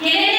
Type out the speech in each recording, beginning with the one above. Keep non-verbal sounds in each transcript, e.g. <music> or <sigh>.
¿Quiere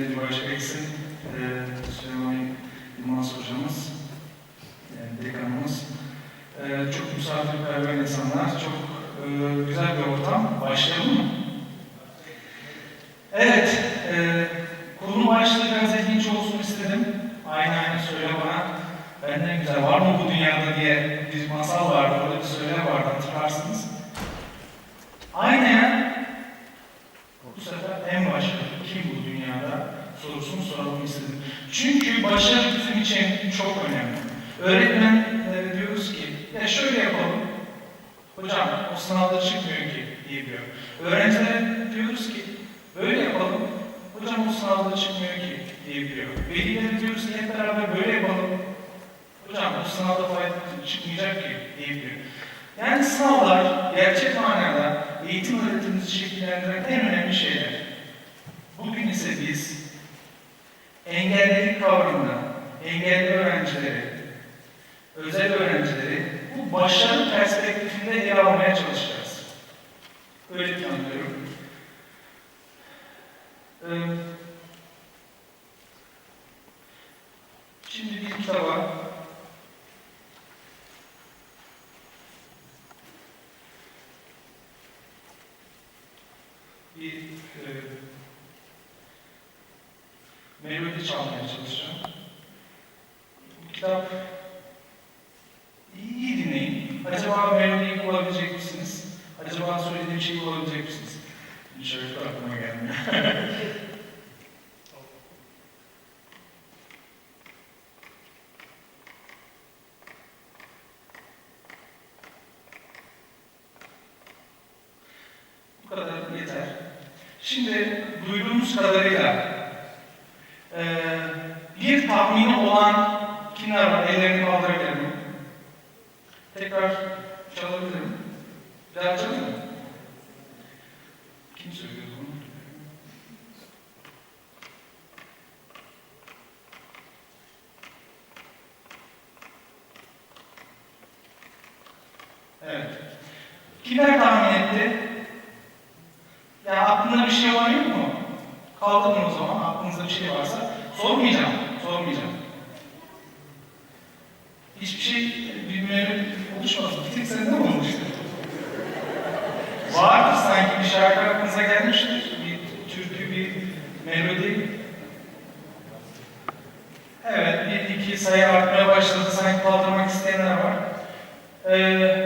bir başka eksim e, Süleyman Yılmaz hocamız, e, dekanımız. E, çok misafirperver insanlar, çok e, güzel bir ortam. Başlayalım mı? Evet, e, konu başlığı biraz ilginç olsun istedim. Aynı aynı söyle bana. Benden güzel var mı bu dünyada diye bir masal vardı, orada bir söyle vardı hatırlarsınız. Aynen bu sefer en başta kim bu dünyada sorusunu soralım istedim. Çünkü başarı bizim için çok önemli. Öğretmenlere diyoruz ki, ya şöyle yapalım. Hocam o sınavda çıkmıyor ki diyebiliyor. Öğrencilere diyoruz ki, böyle yapalım. Hocam o sınavda çıkmıyor ki diyebiliyor. Velilere diyoruz ki hep beraber böyle yapalım. Hocam bu sınavda fayda çıkmayacak ki diyebiliyor. Yani sınavlar gerçek manada eğitim öğretimimizi şekillendiren en önemli şeyler. Bugün ise biz engellilik kavramını, engelli öğrencileri, özel öğrencileri bu başarı perspektifinde ele almaya çalışacağız. Öyle planlıyorum. Ee, şimdi bir kitaba bir e, melodi çalmaya çalışacağım. Bu kitap iyi, dinleyin. Acaba melodiyi bulabilecek misiniz? Acaba söylediğim şeyi bulabilecek misiniz? Hiç öyle aklıma gelmiyor. <laughs> Bu kadar yeter. Şimdi duyduğumuz kadarıyla tahmini olan kimler? Ellerini kaldırabilir mi? Tekrar çalabilir mi? Bir daha çalır mı? Kim söylüyor bunu? Evet. Kimler tahmin etti? Ya aklında bir şey var yok mu? Kaldırın o zaman. Aklınızda bir şey varsa. Sormayacağım. Sormayacağım. Hiçbir şey bilmeyelim oluşmasın. Bir tek sende mi olmuştu? Vardır sanki bir şarkı aklınıza gelmiştir. Bir türkü, bir melodi. Evet, bir iki sayı artmaya başladı. Sanki kaldırmak isteyenler var. Ee,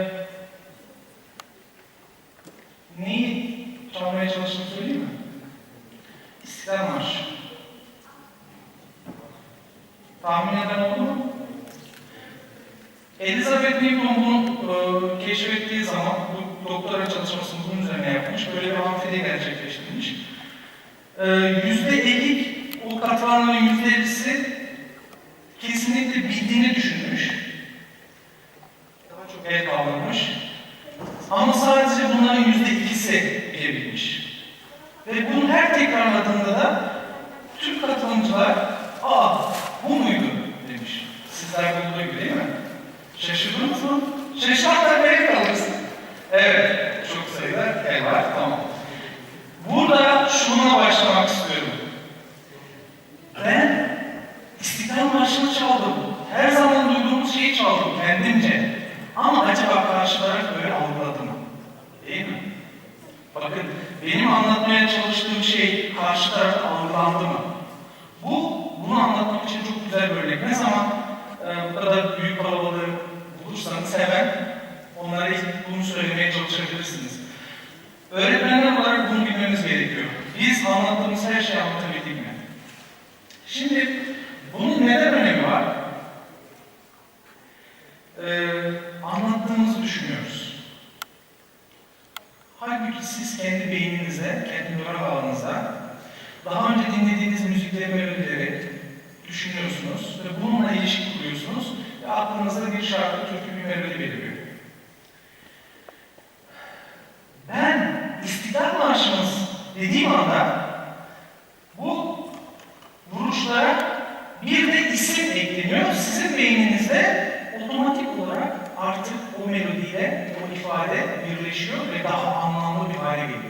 o melodiyle o ifade birleşiyor ve daha anlamlı bir hale geliyor.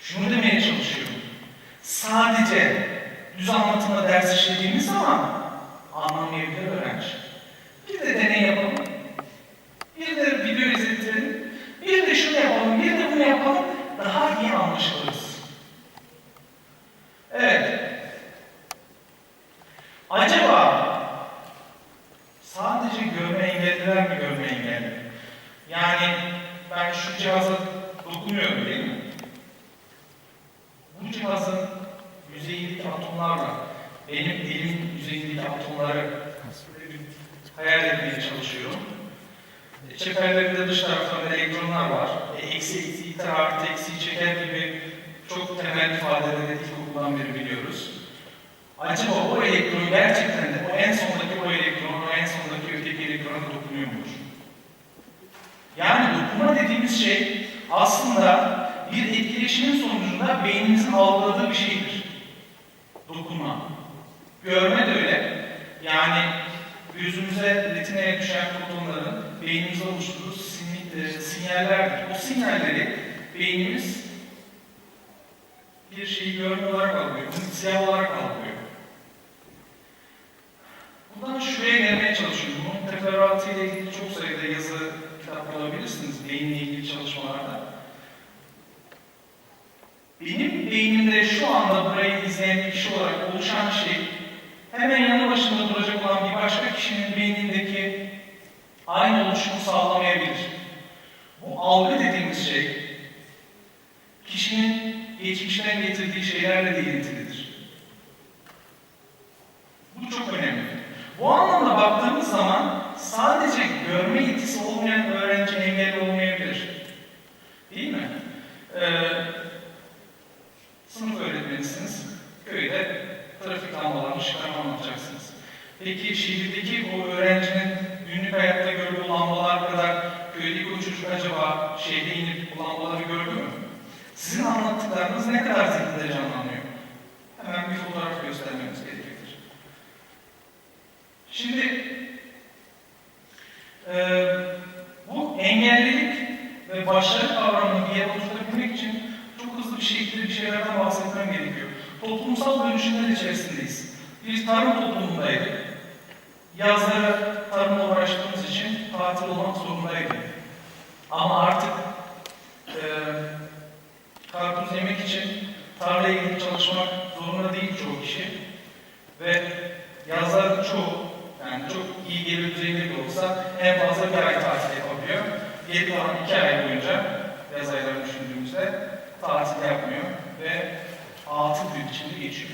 Şunu demeye çalışıyorum. Sadece düz anlatımda ders işlediğimiz zaman anlamayabilir öğrenci. Bir de deney yapalım. Bir de video izlettirelim. Bir de şunu yapalım, bir de bunu yapalım. Daha iyi anlaşılırız. Evet. Acaba sadece görme engelliler mi görme engelli? Yani ben şu cihaza dokunuyorum değil mi? Bu cihazın yüzeyindeki atomlarla benim elimin atomları hayal etmeye çalışıyorum. E, Çeperlerinde dış tarafta elektronlar var. E, eksi iter artı eksi çeker gibi çok temel ifadeleri ilkokuldan beri biliyoruz. Acaba o elektron gerçekten de o en sondaki o elektron, o en sondaki öteki elektrona dokunuyor mudur? Yani dokunma dediğimiz şey aslında bir etkileşimin sonucunda beynimizin algıladığı bir şeydir. Dokunma. Görme de öyle. Yani gözümüze, retinaya düşen fotonların beynimize oluşturduğu e, sinyallerdir. O sinyalleri beynimiz bir şeyi görme olarak algılıyor, bunu siyah olarak algılıyor. Buradan şuraya gelmeye çalışıyorum. Bunun teferruatıyla ilgili çok sayıda yazı, kitap bulabilirsiniz beyinle ilgili çalışmalarda. Benim beynimde şu anda burayı izleyen kişi olarak oluşan şey, hemen yanı başında duracak olan bir başka kişinin beynindeki aynı oluşumu sağlamayabilir. Bu algı dediğimiz şey, kişinin geçmişten getirdiği şeylerle de ilintilidir. Bu çok önemli. Bu anlamda baktığımız zaman sadece görme yetisi olmayan öğrenci engelli olmayabilir. Değil mi? Ee, Peki şehirdeki o öğrencinin günlük hayatta gördüğü lambalar kadar köydeki o çocuk acaba şehre inip bu lambaları gördü mü? Sizin anlattıklarınız ne kadar zihninde canlanıyor? Hemen bir fotoğraf göstermemiz gerekir. Şimdi eee, bu engellilik ve başarı kavramını bir yere oturtabilmek için çok hızlı bir şekilde bir şeylerden bahsetmem gerekiyor. Toplumsal dönüşümler içerisindeyiz. Biz tarım toplumundaydık. Yazları tarımla uğraştığımız için tatil olmak zorundaydık. Ama artık eee karpuz yemek için tarlaya gidip çalışmak zorunda değil çoğu kişi. Ve yazlar çoğu, yani çok iyi gelir düzeyinde de olsa en fazla bir ay tatil yapabiliyor. Geri kalan iki ay boyunca yaz aylarını düşündüğümüzde tatil yapmıyor ve atıl bir biçimde geçiyor.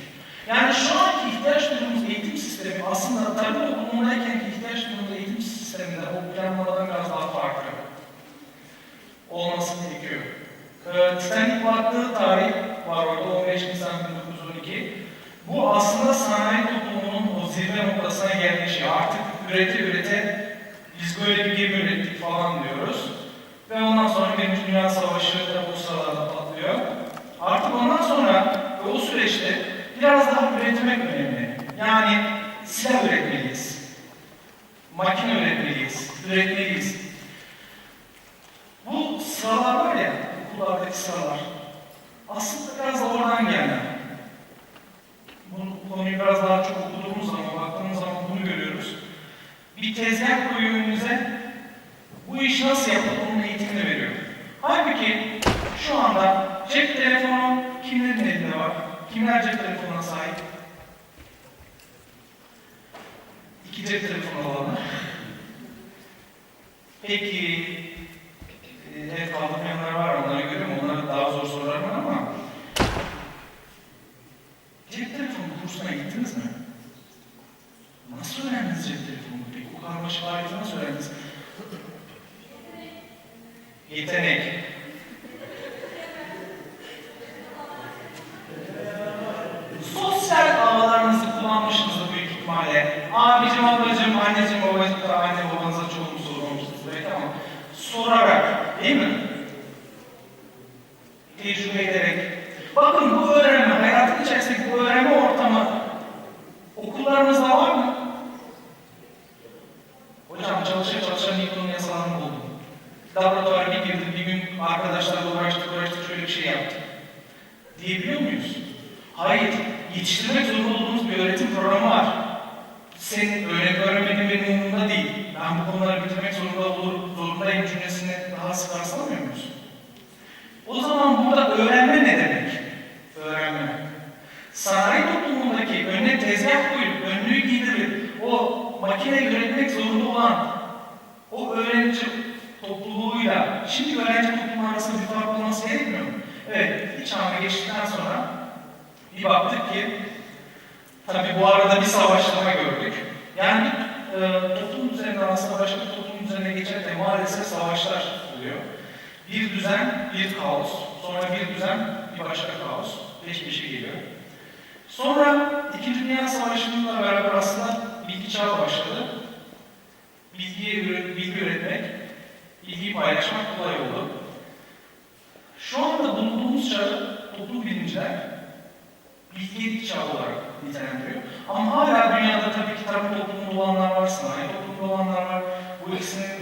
Yani şu anki ihtiyaç duyduğumuz eğitim sistemi aslında tarım toplumundayken ihtiyaç duyduğumuz eğitim sisteminden o planlamadan biraz daha farklı. olması gerekiyor. Ee, Titanic battığı tarih var orada 15 Nisan 1912. Bu aslında sanayi toplumunun o zirve noktasına gelmişi. Artık ürete ürete biz böyle bir gemi ürettik falan diyoruz. Ve ondan sonra Birinci Dünya Savaşı da bu sıralarda patlıyor. Artık ondan sonra ve o süreçte biraz daha üretmek önemli. Yani silah üretmeliyiz. Makine üretmeliyiz. Üretmeliyiz. Bu sıralar var ya, okullardaki sıralar. Aslında biraz da oradan geldi. Bu konuyu biraz daha çok okuduğumuz zaman, baktığımız zaman bunu görüyoruz. Bir tezgah koyuyor önünüze, bu iş nasıl yapılır onun eğitimini veriyor. Halbuki şu anda cep telefonu kimlerin elinde var? Kimler cep telefonuna sahip? İki cep telefonu olanlar. Peki, e, evet kaldırmayanlar var, onları görüyorum. Onlara daha zor sorular var ama cep telefonu kursuna gittiniz mi? Nasıl öğrendiniz cep telefonunu? Peki o karmaşık aleti nasıl öğrendiniz? Yetenek. próxima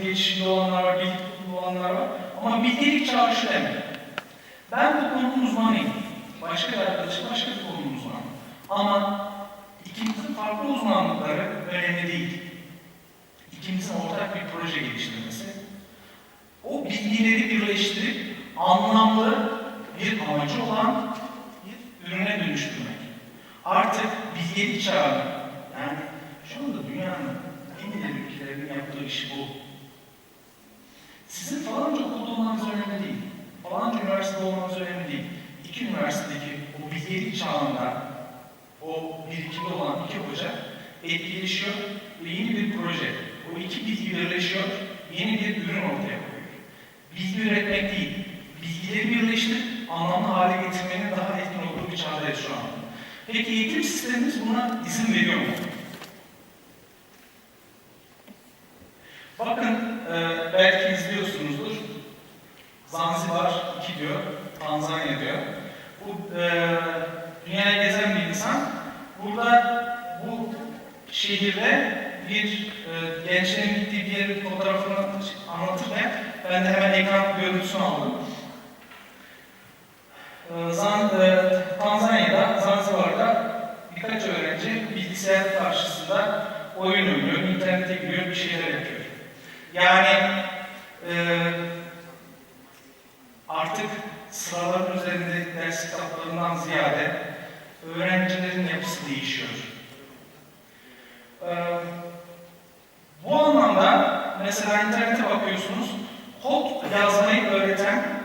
ikisinin geçişinde olanlar var, bilgi toplumunda olanlar var. Ama bilgilik çağı demek. Ben bu konunun uzmanıyım. Başka bir arkadaşım başka bir konunun uzmanı. Ama ikimizin farklı uzmanlıkları önemli değil. İkimizin ortak bir proje geliştirmesi. O bilgileri birleştirip anlamlı bir amacı olan bir ürüne dönüştürmek. Artık bilgelik çağı, yani şu anda dünyanın en ileri ülkelerinin yaptığı iş bu. Sizin falanca okulda olmanız önemli değil. Falanca üniversitede olmanız önemli değil. İki üniversitedeki o bilgelik çağında o birikimde olan iki hoca etkileşiyor ve yeni bir proje. O iki bilgi birleşiyor, yeni bir ürün ortaya koyuyor. Bilgi üretmek değil, bilgileri birleştirip anlamlı hale getirmenin daha etkin olduğu bir çağdayız şu an. Peki eğitim sistemimiz buna izin veriyor mu? Bakın, e, belki izliyorsunuzdur. Zanzibar 2 diyor, Tanzanya diyor. Bu e, dünyayı gezen bir insan. Burada bu şehirde bir e, gençlerin gittiği bir yerin fotoğrafını anlatırken ben de hemen ekran görüntüsünü aldım. E, Zan, e, Tanzanya'da, Zanzibar'da birkaç öğrenci bilgisayar karşısında oyun oynuyor, internete giriyor, bir şeyler yapıyor. Yani e, artık sıraların üzerinde ders kitaplarından ziyade öğrencilerin yapısı değişiyor. Ee, bu anlamda mesela internete bakıyorsunuz, kod yazmayı öğreten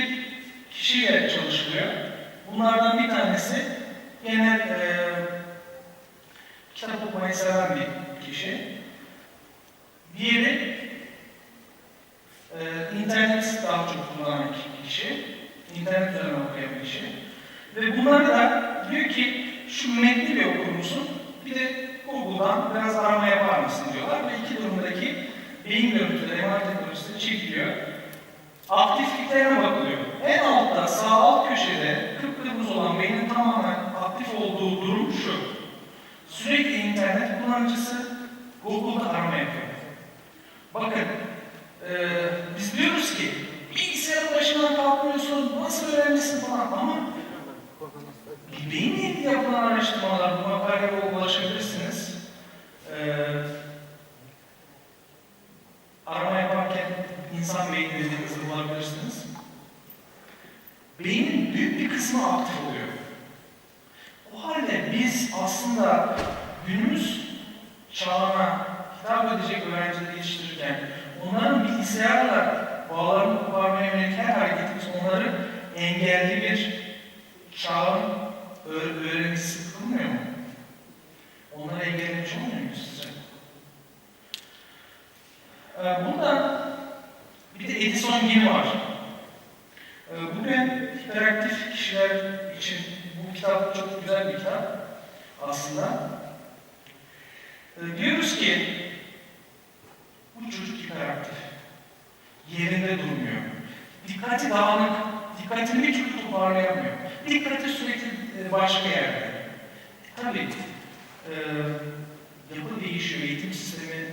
tip kişiyle çalışılıyor. Bunlardan bir tanesi genel e, kitap okumayı seven bir kişi. Diğeri e, internet daha çok kullanan bir kişi. İnternet üzerinden okuyan bir kişi. Ve bunlar da diyor ki şu metni bir okur musun? Bir de Google'dan biraz arama yapar mısın diyorlar. Ve iki durumdaki beyin görüntüleri, MR teknolojisi çekiliyor. Aktifliklerine bakılıyor. En altta sağ alt köşede kıpkırmızı olan beynin tamamen aktif olduğu durum şu. Sürekli internet kullanıcısı Google'da arama yapıyor. Bakın, eee, biz diyoruz ki bilgisayarın başından kalkmıyorsun, nasıl öğrenirsin falan ama beyinle ilgili yapılan araştırmalar, bu makaleye ulaşabilirsiniz. Eee arama yaparken insan beyni dediğinizi bulabilirsiniz. Beynin büyük bir kısmı aktif oluyor. O halde biz aslında günümüz çağına hitap edecek öğrencileri yetiştirirken onların bilgisayarla bağlarını koparmaya yönelik her hareketimiz onları engelli bir çağın öğ- öğrencisi kılmıyor mu? Onları engellemiş olmuyor mu sizce? Ee, Burada bir de Edison Gil var. Ee, Bugün hiperaktif kişiler için bu kitap çok güzel bir kitap aslında. Ee, Diyoruz ki bu çocuk hiperaktif. Yerinde durmuyor. Dikkati dağınık, dikkatini bir türlü toparlayamıyor. Dikkati sürekli e, başka yerde. Tabii e, yapı değişiyor, eğitim sistemi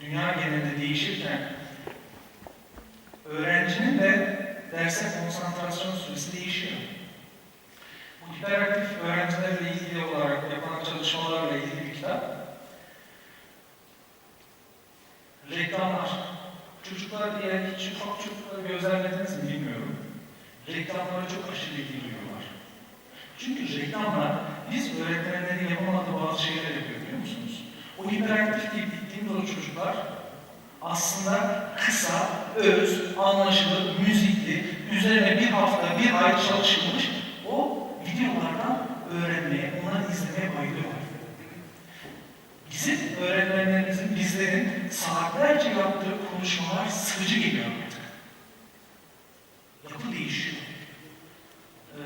dünya genelinde değişirken öğrencinin de derse konsantrasyon süresi değişiyor. Bu hiperaktif öğrencilerle ilgili olarak yapılan çalışmalarla ilgili bir kitap. Reklamlar. Çocuklar diye hiç ufak çocukları gözlemlediniz mi bilmiyorum. Reklamlara çok aşırı ilgi duyuyorlar. Çünkü reklamlar biz öğretmenlerin yapamadığı bazı şeyler yapıyor biliyor musunuz? O hiperaktif diye bildiğimiz o çocuklar aslında kısa, öz, anlaşılır, müzikli, üzerine bir hafta, bir ay çalışılmış o videolardan öğrenmeye, onları izlemeye bayılıyorlar. Bizim öğretmenlerimizin, bizlerin saatlerce yaptığı konuşmalar sıkıcı geliyor artık. Yapı değişiyor. Ee,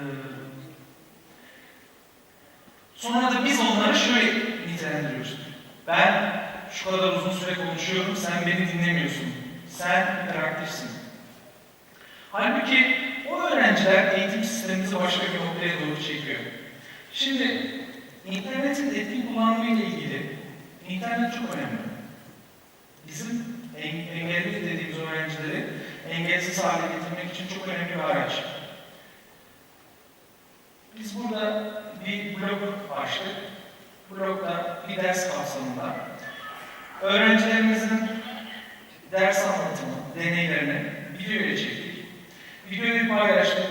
sonra da biz onları şöyle nitelendiriyoruz. Ben şu kadar uzun süre konuşuyorum, sen beni dinlemiyorsun. Sen hiperaktifsin. Halbuki o öğrenciler eğitim sistemimizi başka bir noktaya doğru çekiyor. Şimdi internetin etkin kullanımı ile ilgili internet çok önemli. Bizim en- engelli dediğimiz öğrencileri engelsiz hale getirmek için çok önemli bir araç. Biz burada bir blog açtık. Blogda bir ders kapsamında öğrencilerimizin ders anlatımı, deneylerini videoya çektik. Videoyu paylaştık.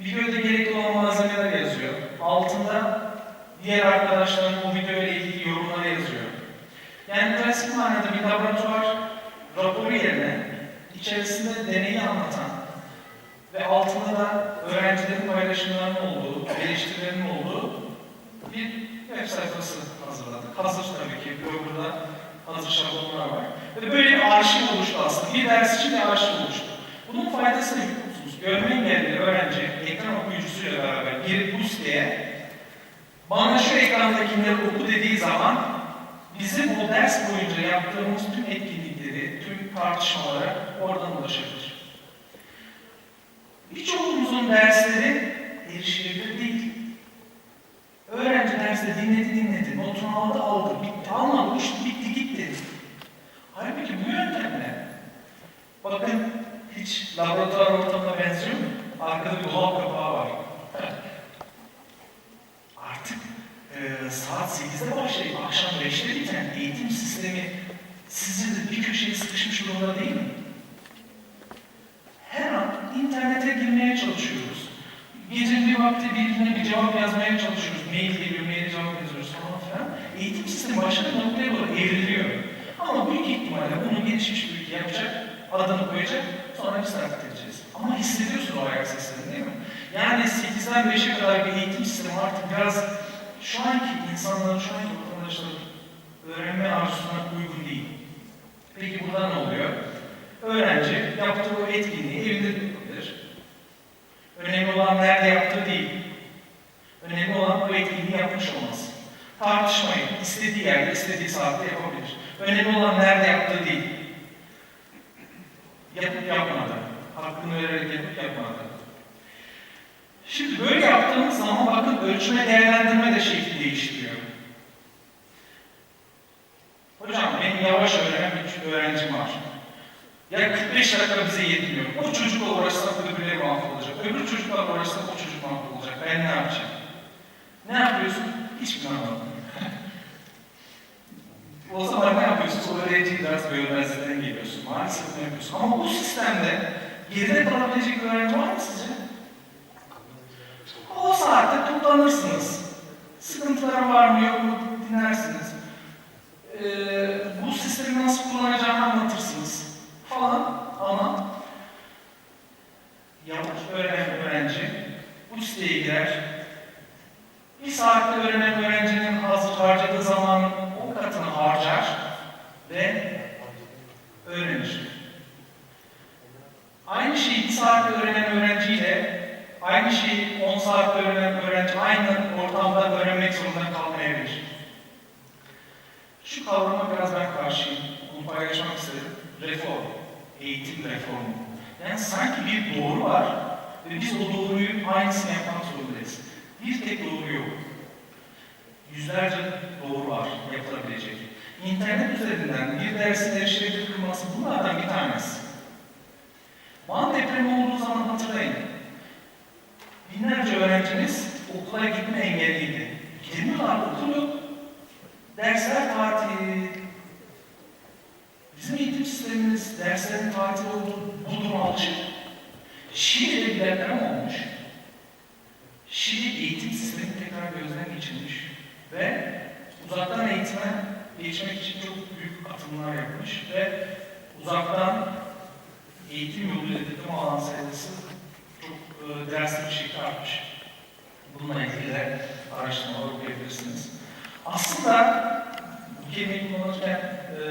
Videoda gerekli olan malzemeler yazıyor. Altında diğer arkadaşların bu video ile ilgili yorumları yazıyor. Yani klasik manada bir laboratuvar raporu yerine içerisinde deneyi anlatan ve altında da öğrencilerin paylaşımlarının olduğu, eleştirilerinin olduğu bir web sayfası hazırladık. Hazır tabii ki, burada hazır şablonlar var. Ve böyle bir arşiv oluştu aslında. Bir ders için bir arşiv oluştu. Bunun faydası ne biliyor musunuz? Görme engelli öğrenci ekran okuyucusuyla beraber girip bu siteye bana şu ekrandakileri oku dediği zaman bizim o ders boyunca yaptığımız tüm etkinlikleri, tüm tartışmalara oradan ulaşabilir. Birçoğumuzun dersleri erişilebilir değil. Öğrenci derste dinledi dinledi, notunu aldı aldı, bitti, almadı, uçtu, bitti. Halbuki bu yöntemle, bakın hiç laboratuvar ortamına benziyor mu? Arkada bir dolap kapağı var. Artık e, saat 8'de başlayıp akşam 5'te biten eğitim sistemi sizce de bir köşeye sıkışmış durumda değil mi? Her an internete girmeye çalışıyoruz. Gecenin bir vakti birine bir cevap yazmaya çalışıyoruz. Mail geliyor, maile cevap yazıyoruz falan filan. Eğitim sistemi başka bir noktaya doğru evriliyor. Ama büyük ihtimalle bunu bir ülke yapacak, adını koyacak, sonra biz taklit edeceğiz. Ama hissediyorsun o ayak seslerini değil mi? Yani 8'den 5'e kadar bir eğitim sistemi artık biraz şu anki insanların, şu anki vatandaşların öğrenme arzusuna uygun değil. Peki burada ne oluyor? Öğrenci yaptığı o etkinliği evinde de yapabilir. Önemli olan nerede yaptığı değil. Önemli olan bu etkinliği yapmış olması. Tartışmayı istediği yerde, istediği saatte yapabilir. Önemli olan nerede yaptığı değil. Yapıp yapmadı. Hakkını vererek yapıp yapmadı. Şimdi böyle yaptığımız zaman bakın ölçme değerlendirme de şekli değiştiriyor. Hocam benim yavaş öğrenen bir öğrencim var. Ya 45 dakika bize yetmiyor. O çocukla uğraşsak öbürleri mahvolacak. Öbür çocukla uğraşsak o çocuk mahvolacak. Ben ne yapacağım? Ne yapıyorsun? Hiçbir anlamadım. <laughs> o zaman ne yapıyorsun? O öğrenciyi biraz görmezlikten geliyorsun. Maalesef ne yapıyorsun? Ama bu sistemde geride kalabilecek öğrenci var mı sizce? O saatte toplanırsınız. Sıkıntılar var mı yok mu dinlersiniz. Ee, bu sistemi nasıl kullanacağını anlatırsınız falan ama yavaş öğrenen öğrenci bu siteye girer. Bir saatte öğrenen öğrencinin hazır harcadığı zamanın harcar ve öğrenir. Aynı şeyi bir saatte öğrenen öğrenciyle aynı şeyi 10 saatte öğrenen öğrenci aynı ortamda öğrenmek zorunda kalmayabilir. Şu kavrama biraz ben karşıyım. Bunu paylaşmak istedim. Reform. Eğitim reformu. Yani sanki bir doğru var ve biz o doğruyu aynısını yapmak zorundayız. Bir tek doğru yok. Yüzlerce doğru var yapılabilecek. İnternet üzerinden bir dersin erişilebilir kılması bunlardan bir tanesi. Van depremi olduğu zaman hatırlayın. Binlerce öğrencimiz okula gitme engelliydi. Gidemiyorlar, okul yok. Dersler tatil. Bizim eğitim sistemimiz derslerin tatil olduğu bu duruma alışık. Şii'de bir deprem olmuş. Şii eğitim sistemi tekrar gözden geçirmiş ve uzaktan eğitime geçmek için çok büyük atımlar yapmış ve uzaktan eğitim yoluyla diploma alan sayısı çok e, drastik bir şekilde artmış. Bununla ilgili de araştırmalar okuyabilirsiniz. Aslında bu kelimeyi kullanırken e,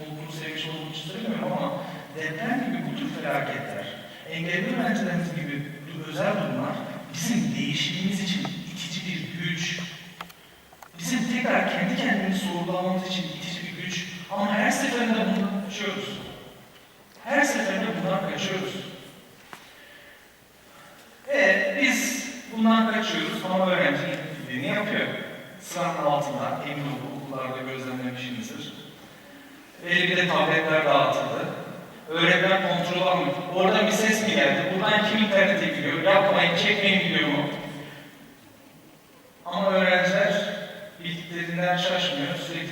bunu sevmiş olduğum için söylemiyorum ama deprem gibi bu tür felaketler, engelli öğrencilerimiz gibi özel durumlar bizim değişimimiz için itici bir güç, bizim tekrar kendi kendimizi sorgulamamız için itici bir güç ama her seferinde bundan kaçıyoruz. Her seferinde bundan kaçıyoruz. E biz bundan kaçıyoruz ama öğrenci istediğini yapıyor. Sıranın altında, emin olun okullarda gözlemlemişsinizdir. Belli bir de tabletler dağıtıldı. Öğretmen kontrol almıyor. Oradan bir ses mi geldi? Buradan kim internete giriyor? Yapmayın, çekmeyin gidiyor mu?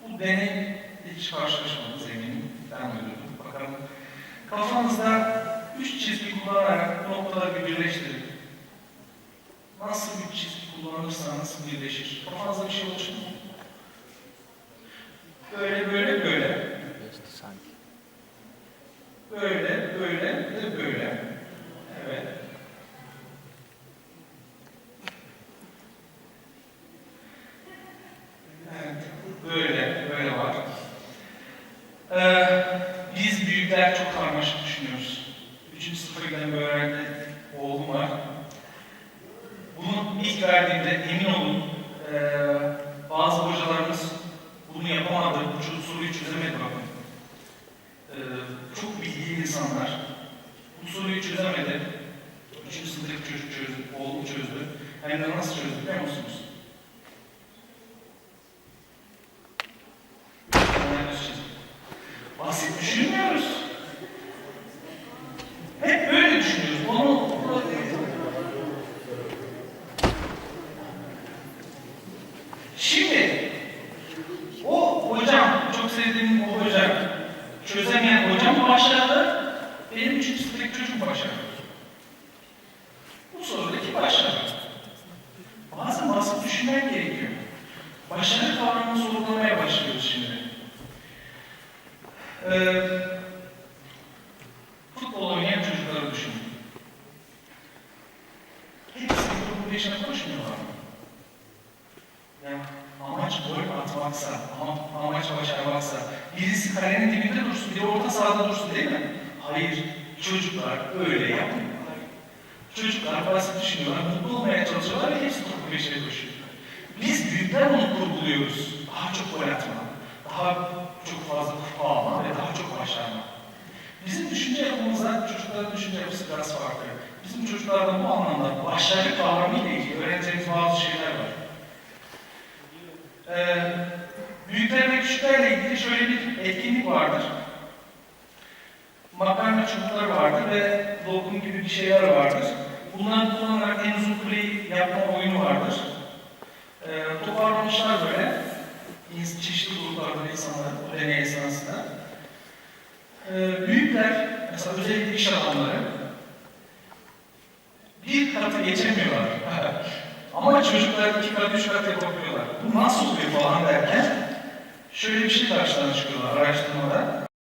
Bu deney hiç karşılaşmadınız eminim. Ben uydurdum. Bakalım. Kafanızda üç çizgi kullanarak bu noktaları bir birleştirin. Nasıl bir çizgi kullanırsanız birleşir. Kafanızda bir şey oluştu mu? Böyle, böyle, böyle. Böyle, böyle ve böyle. Evet. Evet, böyle, böyle var. Ee, biz büyükler çok karmaşık düşünüyoruz. Üçüncü sınıfa giden bir öğrenci oğlum var. Bunu ilk verdiğimde emin olun ee, bazı hocalarımız bunu yapamadı, bu ço- soruyu çözemedi bakın. Ee, çok bilgili insanlar bu soruyu çözemedi. Üçüncü sınıftaki çocuk çözdü, oğlum çözdü. Hem de nasıl çözdü biliyor musunuz? Ondan düz çizgi. Basit düşünmüyoruz. Hep böyle düşünüyoruz. Onu Şimdi o hocam, çok sevdiğim o hocam, çözemeyen hocam başarılı, benim üçüncü sınıftaki çocuğum başarılı. Bu sorudaki başarı. Bazen basit düşünmek gerekiyor. Başarı kavramını sorgulamaya başlıyoruz şimdi. Ee, futbol oynayan çocukları düşünün. Hepsi bu peşine koşmuyorlar mı? Ya amaç gol atmaksa, ama amaç başarmaksa, birisi kalenin dibinde dursun, biri orta sahada dursun değil mi? Hayır, çocuklar öyle yapmıyorlar. Çocuklar basit düşünüyorlar, mutlu olmaya çalışıyorlar ve hepsi topu peşine koşuyor. Biz büyükler onu kurguluyoruz. Daha çok gol atma, daha çok fazla kupa alma ve daha çok başarma. Bizim düşünce yapımızla çocukların düşünce yapısı biraz farklı. Bizim çocuklarda bu anlamda başarı kavramıyla ilgili öğreneceğimiz bazı şeyler var. Ee, büyükler ve küçüklerle ilgili şöyle bir etkinlik vardır. Makarna çubukları vardır ve lokum gibi bir şeyler vardır. Kullanarak en uzun kuleyi yapma oyunu vardır. Ee, toparlamışlar böyle. Çeşitli gruplardan insanlar bu deney esnasında. Ee, büyükler, mesela özellikle iş adamları, bir katı geçemiyorlar. <laughs> Ama çocuklar iki kat, üç kat yapabiliyorlar. Bu nasıl oluyor falan derken şöyle bir şey karşıdan çıkıyorlar araştırmada.